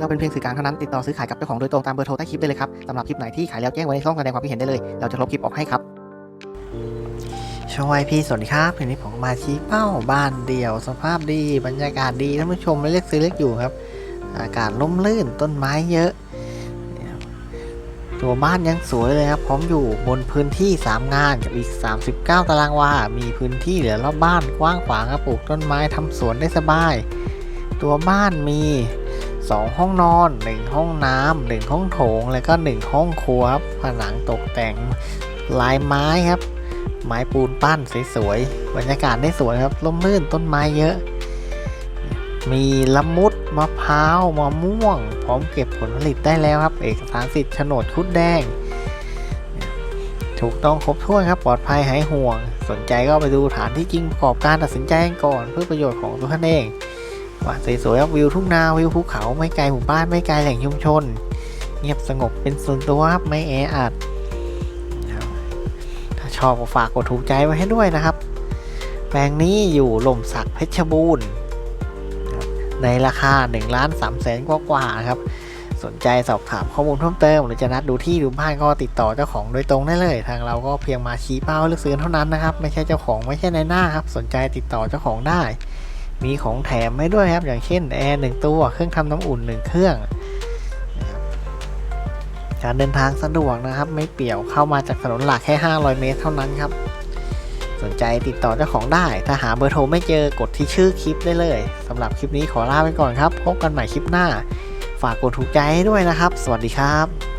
เราเป็นเพียงสื่อกลางเท่านั้นติดต่อซื้อขายกับเจ้าของโดยตรงตามเบอร์โทรใต้คลิปได้เลยครับสำหรับคลิปไหนที่ขายแล้วแจ้งไว้ในช่องแสดงความคิดเห็นได้เลย เราจะลบคลิปออกให้ครับช่วยพี่สวัสดีครับวันนี้ผมมาชี้เป้าบ้านเดี่ยว สภาพดีบรรยากาศดีท่านผู้ชมเลือกซื้อเลือกอยู่ครับ อากาศร่มรื่นต้นไม้เยอะ ตัวบ้านยังสวยเลยครับพร้อมอยู่บนพื้นที่ 3 งานกับอีก 39 ตารางวา มีพื้นที่เหลือรอบบ้านกว้างขวางครับปลูกต้นไม้ทำสวนได้สบาย ตัวบ้านมี 2 ห้องนอน 1 ห้องน้ำหนึ่งห้องโถง แล้วก็ 1 ห้องครัวครับผนังตกแต่งลายไม้ครับ ไม้ปูนปั้นสวยๆบรรยากาศได้สวยครับร่มรื่นต้นไม้เยอะ มีละมุดมะพร้าวมะม่วง พร้อมเก็บผลผลิตได้แล้วครับ เอกสารสิทธิ์โฉนดคุดแดง ถูกต้องครบถ้วนครับ ปลอดภัยหายห่วง สนใจก็ไปดูฐานที่จริงประกอบการตัดสินใจก่อนเพื่อประโยชน์ของตัวท่านเอง ว่าสวยๆวิวทุ่งนาวิวภูเขาไม่ไกลหมู่บ้านไม่ไกลแหล่งชุมชน เงียบสงบเป็นส่วนตัวครับไม่แออัดถ้าชอบก็ฝากกดถูกใจไว้ให้ด้วยนะครับ แปลงนี้อยู่หล่มสักเพชรบูรณ์ในราคา1ล้าน3แสนกว่าๆนะครับ สนใจสอบถามข้อมูลเพิ่มเติม หรือจะนัดดูที่ดูบ้านก็ติดต่อเจ้าของโดยตรงได้เลย ทางเราก็เพียงมาชี้เป้าเลือกซื้อเท่านั้นนะครับ ไม่ใช่เจ้าของไม่ใช่ในหน้าครับ สนใจติดต่อเจ้าของได้ มีของแถมให้ด้วยครับ อย่างเช่นแอร์หนึ่งตัวเครื่องทำน้ำอุ่นหนึ่งเครื่องการเดินทางสะดวกนะครับ ไม่เปี่ยวเข้ามาจากถนนหลักแค่ 500 เมตรเท่านั้นครับ สนใจติดต่อเจ้าของได้ ถ้าหาเบอร์โทรไม่เจอกดที่ชื่อคลิปได้เลยสำหรับคลิปนี้ขอลาไปก่อนครับ พบกันใหม่คลิปหน้า ฝากกดถูกใจให้ด้วยนะครับ สวัสดีครับ